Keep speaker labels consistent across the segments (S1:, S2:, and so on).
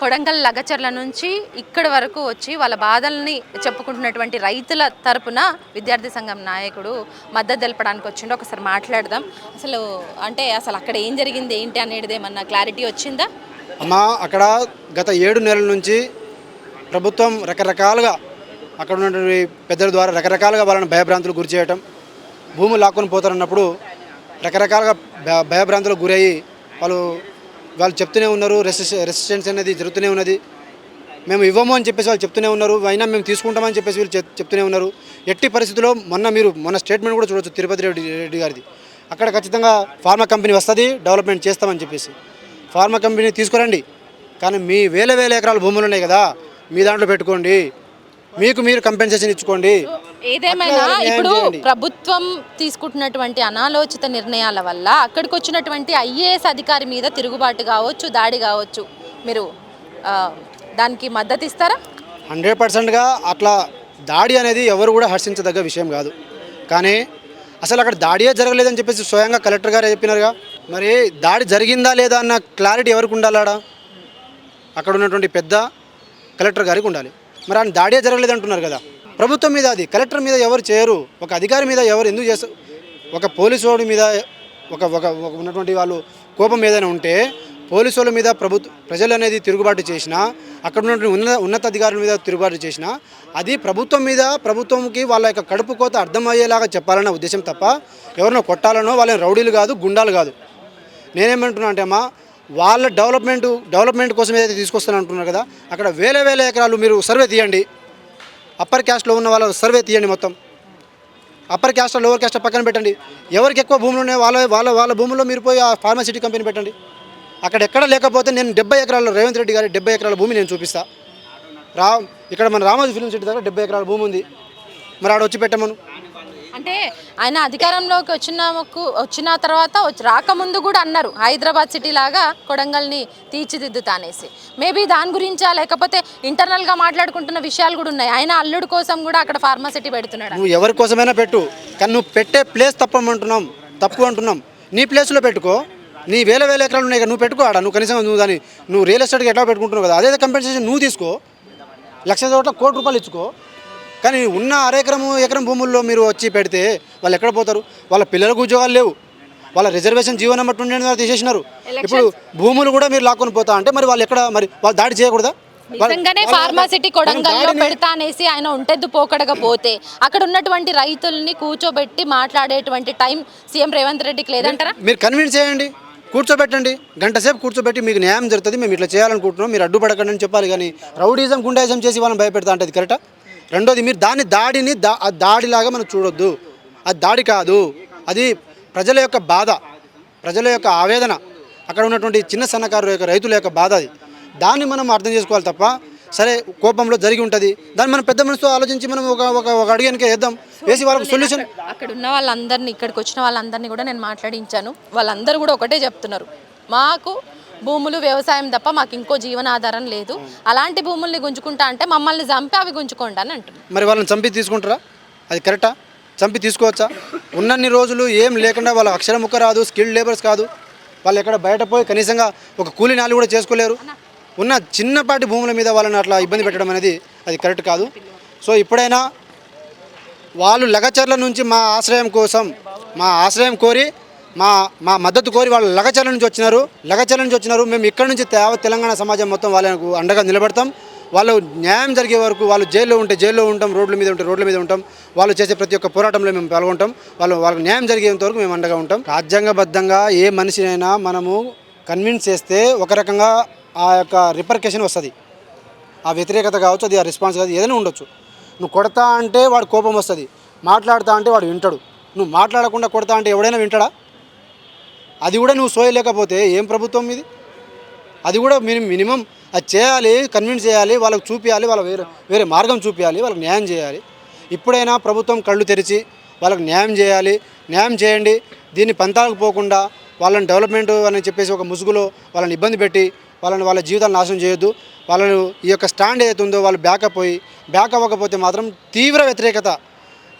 S1: కొడంగల్ లగచర్ల నుంచి ఇక్కడి వరకు వచ్చి వాళ్ళ బాధల్ని చెప్పుకుంటున్నటువంటి రైతుల తరపున విద్యార్థి సంఘం నాయకుడు మద్దతు తెలపడానికి వచ్చిండు. ఒకసారి మాట్లాడదాం. అసలు అంటే అసలు అక్కడ ఏం జరిగింది? ఏంటి అనేది ఏమన్నా క్లారిటీ వచ్చిందా?
S2: అమ్మా అక్కడ గత ఏడు నెలల నుంచి ప్రభుత్వం రకరకాలుగా అక్కడ ఉన్నటువంటి పెద్దల ద్వారా రకరకాలుగా వాళ్ళని భయభ్రాంతులు గురి చేయటం భూములు లాక్కొని పోతారన్నప్పుడు రకరకాలుగా భయ- భయభ్రాంతులకు గురయ్యి వాళ్ళు వాళ్ళు చెప్తూనే ఉన్నారు రెసిస్ రెసిస్టెన్స్ అనేది జరుగుతూనే ఉన్నది. మేము ఇవ్వము అని చెప్పేసి వాళ్ళు చెప్తూనే ఉన్నారు అయినా మేము తీసుకుంటామని చెప్పేసి వీళ్ళు చెప్- చెప్తూనే ఉన్నారు. ఎట్టి పరిస్థితుల్లో మొన్న మీరు మొన్న స్టేట్మెంట్ కూడా చూడొచ్చు తిరుపతి రెడ్డి రెడ్డి గారిది. అక్కడ ఖచ్చితంగా ఫార్మా కంపెనీ వస్తుంది డెవలప్మెంట్ చేస్తామని చెప్పేసి. ఫార్మా కంపెనీ తీసుకురండి. కానీ మీ వేల వేల ఎకరాల భూములు ఉన్నాయి కదా మీ దాంట్లో పెట్టుకోండి. మీకు మీరు కంపెన్సేషన్ ఇచ్చుకోండి.
S1: ఏదేమైనా ఇప్పుడు. ప్రభుత్వం తీసుకుంటున్నటువంటి అనాలోచిత నిర్ణయాల వల్ల అక్కడికి వచ్చినటువంటి ఐఏఎస్ అధికారి మీద తిరుగుబాటు కావచ్చు దాడి కావచ్చు మీరు దానికి మద్దతు ఇస్తారా?
S2: హండ్రెడ్ పర్సెంట్గా అట్లా దాడి అనేది ఎవరు కూడా హర్షించదగ్గ విషయం కాదు. కానీ అసలు అక్కడ దాడియే జరగలేదని చెప్పేసి స్వయంగా కలెక్టర్ గారు చెప్పినారుగా. మరి దాడి జరిగిందా లేదా అన్న క్లారిటీ ఎవరికి ఉండాలాడా అక్కడ ఉన్నటువంటి పెద్ద కలెక్టర్ గారికి ఉండాలి. మరి ఆయన దాడియే జరగలేదు అంటున్నారు కదా. ప్రభుత్వం మీద అది కలెక్టర్ మీద ఎవరు చేయరు ఒక అధికారి మీద ఎవరు ఎందుకు చేస్తారు ఒక పోలీసు వాడి మీద ఒక ఒక ఉన్నటువంటి వాళ్ళు కోపం ఏదైనా ఉంటే పోలీసు మీద ప్రభుత్వ ప్రజలు అనేది తిరుగుబాటు చేసినా అక్కడ ఉన్నటువంటి ఉన్నత అధికారుల మీద తిరుగుబాటు చేసినా అది ప్రభుత్వం మీద ప్రభుత్వంకి వాళ్ళ యొక్క కడుపు కోత అర్థమయ్యేలాగా చెప్పాలన్న ఉద్దేశం తప్ప ఎవరినో కొట్టాలనో వాళ్ళని రౌడీలు కాదు గుండాలు కాదు. నేనేమంటున్నా అంటే అమ్మా వాళ్ళ డెవలప్మెంట్ డెవలప్మెంట్ కోసం ఏదైతే తీసుకొస్తాను అంటున్నారు కదా అక్కడ వేల వేల ఎకరాలు మీరు సర్వే తీయండి. అప్పర్ క్యాస్ట్లో ఉన్న వాళ్ళ సర్వే తీయండి మొత్తం. అప్పర్ క్యాస్ట్ లోవర్ క్యాస్ట్ పక్కన పెట్టండి. ఎవరికి ఎక్కువ భూములు ఉన్నాయో వాళ్ళ వాళ్ళ వాళ్ళ భూముల్లో మీరు పోయి ఆ ఫార్మాసిటీ కంపెనీ పెట్టండి. అక్కడ ఎక్కడ లేకపోతే నేను డెబ్బై ఎకరాల రేవంత్ రెడ్డి గారి డెబ్బై ఎకరాల భూమి నేను చూపిస్తా. రా ఇక్కడ మన రామోజీ ఫిల్మ్ సిటీ దగ్గర డెబ్బై ఎకరాల భూమి ఉంది. మరి ఆడ వచ్చి పెట్టమను.
S1: అంటే ఆయన అధికారంలోకి వచ్చిన వచ్చిన తర్వాత వచ్చి- రాకముందు కూడా అన్నారు హైదరాబాద్ సిటీ లాగా కొడంగల్ని తీర్చిదిద్దుతానేసి. మేబీ దాని గురించా లేకపోతే ఇంటర్నల్గా మాట్లాడుకుంటున్న విషయాలు కూడా ఉన్నాయి. ఆయన అల్లుడు కోసం కూడా అక్కడ ఫార్మాసిటీ పెడుతున్నాడు?
S2: నువ్వు ఎవరి కోసమైనా పెట్టు. కానీ నువ్వు పెట్టే ప్లేస్ తప్పమంటున్నాం తప్పు అంటున్నాం. నీ ప్లేస్లో పెట్టుకో. నీ వేల వేల ఎకరాలు ఉన్నాయి కదా నువ్వు పెట్టుకో ఆడ. నువ్వు కనీసం నువ్వు దాన్ని నువ్వు రియల్ ఎస్టేట్కి ఎట్లా పెట్టుకుంటున్నావు కదా అదే కంపెన్సేషన్ నువ్వు తీసుకో లక్ష చోట్ల కోటి రూపాయలు ఇచ్చుకో. కానీ ఉన్న అరెకరం ఎకరం భూముల్లో మీరు వచ్చి పెడితే వాళ్ళు ఎక్కడ పోతారు? వాళ్ళ పిల్లలకు ఉద్యోగాలు లేవు. వాళ్ళ రిజర్వేషన్ జీవనం బట్టి ఉండే తీసేసినారు. ఇప్పుడు భూములు కూడా మీరు లాక్కొని పోతా అంటే మరి వాళ్ళు ఎక్కడ మరి వాళ్ళు దాడి చేయకూడదా?
S1: నిజంగానే ఫార్మాసిటీ కొడంగల్లో పెడతా అనేసి ఆయన ఉంటెద్దు పోకడగా పోతే అక్కడ ఉన్నటువంటి రైతుల్ని కూర్చోబెట్టి మాట్లాడేటువంటి టైం సీఎం రేవంత్ రెడ్డికి లేదంటారా?
S2: మీరు కన్విన్స్ చేయండి కూర్చోబెట్టండి గంట సేపు కూర్చోబెట్టి మీకు న్యాయం జరుగుతుంది మేము ఇట్లా చేయాలనుకుంటున్నాం మీరు అడ్డుపడకండి అని చెప్పాలి కానీ రౌడీజం గుండాయిజం చేసి వాళ్ళని భయపెడతా అంటే కరెక్టా రెండోది మీరు దాన్ని దాడిని దా ఆ దాడిలాగా మనం చూడొద్దు. అది దాడి కాదు. అది ప్రజల యొక్క బాధ ప్రజల యొక్క ఆవేదన. అక్కడ ఉన్నటువంటి చిన్న సన్నకారు యొక్క రైతుల యొక్క బాధ అది. దాన్ని మనం అర్థం చేసుకోవాలి తప్ప సరే కోపంలో జరిగి ఉంటుంది. దాన్ని మనం పెద్ద మనసుతో ఆలోచించి మనం ఒక ఒక ఒక అడుగు వెనక వేద్దాం. వేసి వాళ్ళకి సొల్యూషన్
S1: అక్కడ ఉన్న వాళ్ళందరినీ ఇక్కడికి వచ్చిన వాళ్ళందరినీ కూడా నేను మాట్లాడించాను. వాళ్ళందరూ కూడా ఒకటే చెప్తున్నారు. మాకు భూములు వ్యవసాయం తప్ప మాకు ఇంకో జీవనాధారం లేదు. అలాంటి భూముల్ని గుంజుకుంటా అంటే మమ్మల్ని చంపి అవి గుంజుకోండి అని అంటున్నారు.
S2: మరి వాళ్ళని చంపి తీసుకుంటారా? అది కరెక్టా? చంపి తీసుకోవచ్చా? ఉన్నన్ని రోజులు ఏం లేకుండా వాళ్ళ అక్షరం ముక్క రాదు స్కిల్డ్ లేబర్స్ కాదు. వాళ్ళు ఎక్కడ బయట పోయి కనీసంగా ఒక కూలి నాలు కూడా చేసుకోలేరు. ఉన్న చిన్నపాటి భూముల మీద వాళ్ళని అట్లా ఇబ్బంది పెట్టడం అనేది అది కరెక్ట్ కాదు. సో ఇప్పుడైనా వాళ్ళు లగచర్ల నుంచి మా ఆశ్రయం కోసం మా ఆశ్రయం కోరి మా మా మద్దతు కోరి వాళ్ళు లగచల నుంచి వచ్చినారు. లగచల నుంచి వచ్చినారు. మేము ఇక్కడ నుంచి తెలంగాణ సమాజం మొత్తం వాళ్ళకు అండగా నిలబడతాం. వాళ్ళు న్యాయం జరిగే వరకు వాళ్ళు జైల్లో ఉంటే జైల్లో ఉంటాం రోడ్ల మీద ఉంటే రోడ్ల మీద ఉంటాం. వాళ్ళు చేసే ప్రతి ఒక్క పోరాటంలో మేము పాల్గొంటాం. వాళ్ళు వాళ్ళకి న్యాయం జరిగేంత వరకు మేము అండగా ఉంటాం. రాజ్యాంగబద్ధంగా ఏ మనిషినైనా మనము కన్విన్స్ చేస్తే ఒక రకంగా ఆ యొక్క రిపర్కేషన్ వస్తుంది. ఆ వ్యతిరేకత కావచ్చు అది ఆ రెస్పాన్స్ కావచ్చు ఏదైనా ఉండొచ్చు. నువ్వు కొడతా అంటే వాడు కోపం వస్తుంది. మాట్లాడతా అంటే వాడు వింటాడు. నువ్వు మాట్లాడకుండా కొడతా అంటే ఎవడైనా వింటాడా? అది కూడా నువ్వు సోయలేకపోతే ఏం ప్రభుత్వం ఇది? అది కూడా మిని మినిమం అది చేయాలి కన్విన్స్ చేయాలి వాళ్ళకి చూపించాలి వాళ్ళ వేరే వేరే మార్గం చూపించాలి వాళ్ళకి న్యాయం చేయాలి. ఇప్పుడైనా ప్రభుత్వం కళ్ళు తెరిచి వాళ్ళకి న్యాయం చేయాలి న్యాయం చేయండి దీన్ని పంతాలకు పోకుండా వాళ్ళని డెవలప్మెంట్ అని చెప్పేసి ఒక ముసుగులో వాళ్ళని ఇబ్బంది పెట్టి వాళ్ళని వాళ్ళ జీవితాలు నాశనం చేయొద్దు వాళ్ళను ఈ యొక్క స్టాండ్ ఏదైతే ఉందో వాళ్ళు బ్యాకప్ అయ్యి బ్యాక్ అవ్వకపోతే మాత్రం తీవ్ర వ్యతిరేకత.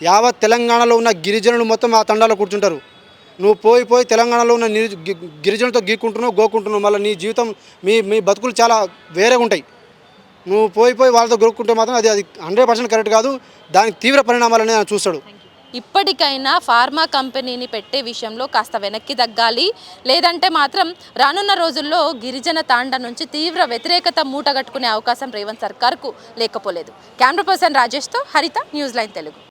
S2: యావత్ తెలంగాణలో ఉన్న గిరిజనులు మొత్తం ఆ తండాలో కూర్చుంటారు. నువ్వు పోయి పోయి తెలంగాణలో ఉన్న గి- గిరిజనులతో గీక్కుంటున్నావు గోకుంటున్నావు మళ్ళీ నీ జీవితం మీ మీ బతుకులు చాలా వేరేగా ఉంటాయి. నువ్వు పోయి పోయి వాళ్ళతో గొరుక్కుంటే మాత్రం అది అది హండ్రెడ్ పర్సెంట్ కరెక్ట్ కాదు దానికి తీవ్ర పరిణామాలని ఆయన చూస్తాడు.
S1: ఇప్పటికైనా ఫార్మా కంపెనీని పెట్టే విషయంలో కాస్త వెనక్కి తగ్గాలి లేదంటే మాత్రం రానున్న రోజుల్లో గిరిజన తాండ నుంచి తీవ్ర వ్యతిరేకత మూటగట్టుకునే అవకాశం రేవంత్ సర్కార్కు లేకపోలేదు. కెమెరా పర్సన్ రాజేష్తో హరిత న్యూస్ లైన్ తెలుగు.